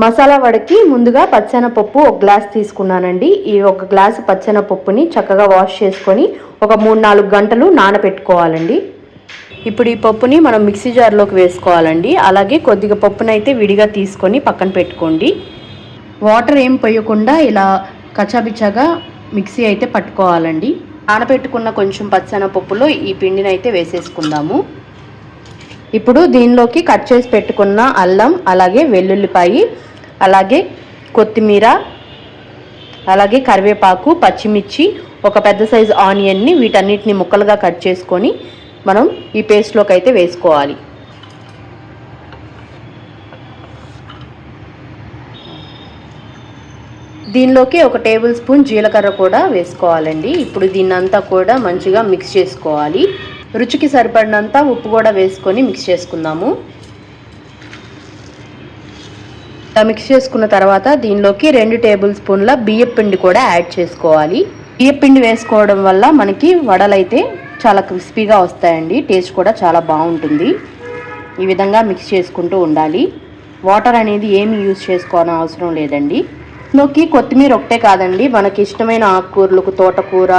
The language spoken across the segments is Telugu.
మసాలా వడకి ముందుగా పచ్చెనపప్పు ఒక గ్లాస్ తీసుకున్నానండి. ఈ ఒక గ్లాసు పచ్చెనపప్పుని చక్కగా వాష్ చేసుకొని ఒక మూడు నాలుగు గంటలు నానబెట్టుకోవాలండి. ఇప్పుడు ఈ పప్పుని మనం మిక్సీ జార్లోకి వేసుకోవాలండి. అలాగే కొద్దిగా పప్పునైతే విడిగా తీసుకొని పక్కన పెట్టుకోండి. వాటర్ ఏం పోయకుండా ఇలా కచ్చాబిచ్చగా మిక్సీ అయితే పట్టుకోవాలండి. నానబెట్టుకున్న కొంచెం పచ్చెనపప్పులో ఈ పిండిని అయితే వేసేసుకుందాము. ఇప్పుడు దీనిలోకి కట్ చేసి పెట్టుకున్న అల్లం అలాగే వెల్లుల్లిపాయి అలాగే కొత్తిమీర అలాగే కరివేపాకు పచ్చిమిర్చి ఒక పెద్ద సైజు ఆనియన్ని వీటన్నిటిని ముక్కలుగా కట్ చేసుకొని మనం ఈ పేస్ట్లోకి అయితే వేసుకోవాలి. దీనిలోకి ఒక టేబుల్ స్పూన్ జీలకర్ర కూడా వేసుకోవాలండి. ఇప్పుడు దీన్నంతా కూడా మంచిగా మిక్స్ చేసుకోవాలి. రుచికి సరిపడినంత ఉప్పు కూడా వేసుకొని మిక్స్ చేసుకుందాము. మిక్స్ చేసుకున్న తర్వాత దీనిలోకి రెండు టేబుల్ స్పూన్ల బియ్యం పిండి కూడా యాడ్ చేసుకోవాలి. బియ్యం పిండి వేసుకోవడం వల్ల మనకి వడలైతే చాలా క్రిస్పీగా వస్తాయండి. టేస్ట్ కూడా చాలా బాగుంటుంది. ఈ విధంగా మిక్స్ చేసుకుంటూ ఉండాలి. వాటర్ అనేది ఏమి యూజ్ చేసుకోవాలని అవసరం లేదండి. నొక్కి కొత్తిమీర ఒకటే కాదండి. మనకి ఇష్టమైన ఆకుకూరలకు తోటకూర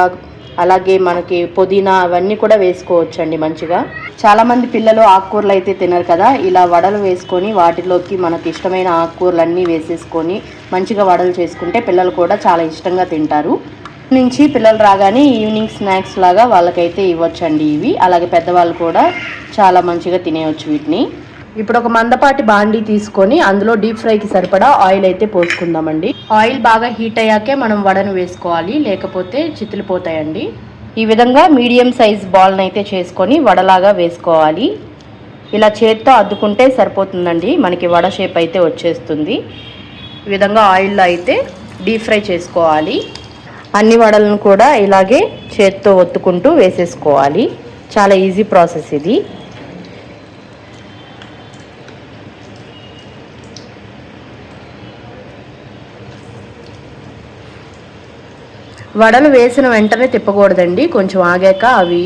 అలాగే మనకి పుదీనా అవన్నీ కూడా వేసుకోవచ్చు అండి మంచిగా. చాలామంది పిల్లలు ఆకుకూరలు అయితే తినరు కదా ఇలా వడలు వేసుకొని వాటిలోకి మనకి ఇష్టమైన ఆకుకూరలన్నీ వేసేసుకొని మంచిగా వడలు చేసుకుంటే పిల్లలు కూడా చాలా ఇష్టంగా తింటారు. నుంచి పిల్లలు రాగానే ఈవినింగ్ స్నాక్స్ లాగా వాళ్ళకైతే ఇవ్వచ్చండి ఇవి. అలాగే పెద్దవాళ్ళు కూడా చాలా మంచిగా తినేయచ్చు వీటిని. ఇప్పుడు ఒక మందపాటి బాండీ తీసుకొని అందులో డీప్ ఫ్రైకి సరిపడా ఆయిల్ అయితే పోసుకుందామండి. ఆయిల్ బాగా హీట్ అయ్యాకే మనం వడను వేసుకోవాలి లేకపోతే చితిలిపోతాయండి. ఈ విధంగా మీడియం సైజ్ బాల్ని అయితే చేసుకొని వడలాగా వేసుకోవాలి. ఇలా చేత్తో అద్దుకుంటే సరిపోతుందండి మనకి వడ షేప్ అయితే వచ్చేస్తుంది. ఈ విధంగా ఆయిల్లో అయితే డీప్ ఫ్రై చేసుకోవాలి. అన్ని వడలను కూడా ఇలాగే చేత్తో ఒత్తుకుంటూ వేసేసుకోవాలి. చాలా ఈజీ ప్రాసెస్ ఇది. వడలు వేసిన వెంటనే తిప్పకూడదండి. కొంచెం ఆగాక అవి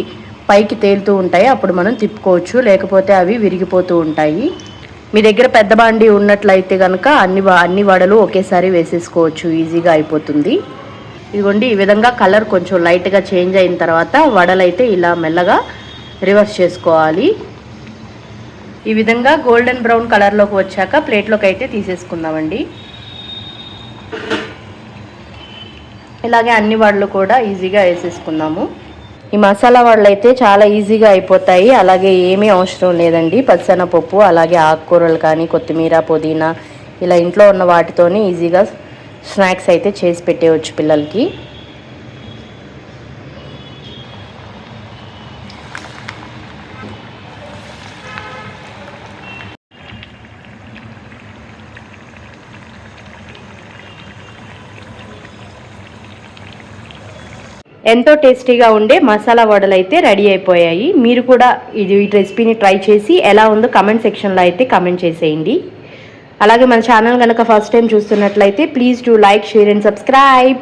పైకి తేలుతూ ఉంటాయి. అప్పుడు మనం తిప్పుకోవచ్చు. లేకపోతే అవి విరిగిపోతూ ఉంటాయి. మీ దగ్గర పెద్ద బాండి ఉన్నట్లయితే కనుక అన్ని అన్ని వడలు ఒకేసారి వేసేసుకోవచ్చు. ఈజీగా అయిపోతుంది. ఇదిగోండి ఈ విధంగా కలర్ కొంచెం లైట్గా చేంజ్ అయిన తర్వాత వడలైతే ఇలా మెల్లగా రివర్స్ చేసుకోవాలి. ఈ విధంగా గోల్డెన్ బ్రౌన్ కలర్లోకి వచ్చాక ప్లేట్లోకి అయితే తీసేసుకుందామండి. ఇలాగే అన్ని వడలు కూడా ఈజీగా వేసేసుకున్నాము ఈ మసాలా వడలు అయితే చాలా ఈజీగా అయిపోతాయి. అలాగే ఏమీ అవసరం లేదండి. పచ్చనపప్పు అలాగే ఆకుకూరలు కానీ కొత్తిమీర పుదీనా ఇలా ఇంట్లో ఉన్న వాటితోనే ఈజీగా స్నాక్స్ అయితే చేసి పెట్టేయచ్చు పిల్లలకి. ఎంతో టేస్టీగా ఉండే మసాలా వడలు అయితే రెడీ అయిపోయాయి. మీరు కూడా ఇది ఈ రెసిపీని ట్రై చేసి ఎలా ఉందో కమెంట్ సెక్షన్లో అయితే కమెంట్ చేసేయండి. అలాగే మన ఛానల్ కనుక ఫస్ట్ టైం చూస్తున్నట్లయితే please do like share and subscribe.